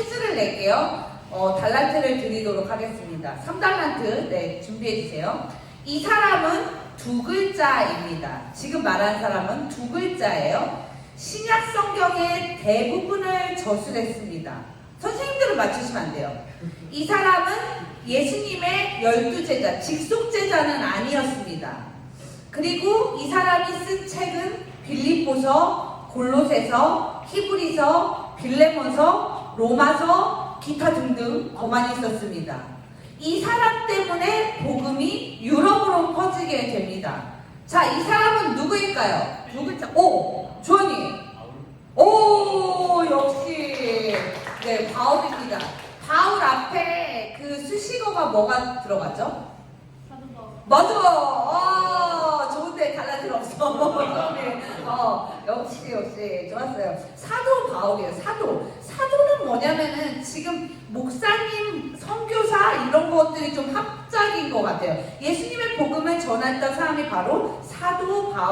퀴즈를 낼게요. 어, 달란트를 드리도록 하겠습니다. 3달란트, 네, 준비해주세요. 이 사람은 두 글자입니다. 지금 말한 사람은 두 글자예요. 신약 성경의 대부분을 저술했습니다. 선생님들은 맞추시면 안 돼요. 이 사람은 예수님의 열두 제자, 직속 제자는 아니었습니다. 그리고 이 사람이 쓴 책은 빌립보서, 골로새서, 히브리서, 빌레몬서, 로마서, 기타 등등 더 많이 썼습니다. 이 사람 때문에 복음이 유럽으로 퍼지게 됩니다. 자, 이 사람은 누구일까요? 두 글자. 오, 주원이. 오, 역시. 네, 바울입니다. 바울 앞에 그 수식어가 뭐가 들어가죠? 맞아. 아, 좋은데 달라질 없어. 네. 어, 역시 역시 좋았어요. 사도 바울이에요. 사도. 사도는 뭐냐면은 지금 목사님, 선교사 이런 것들이 좀 합작인 것 같아요. 예수님의 복음을 전했던 사람이 바로 사도 바울.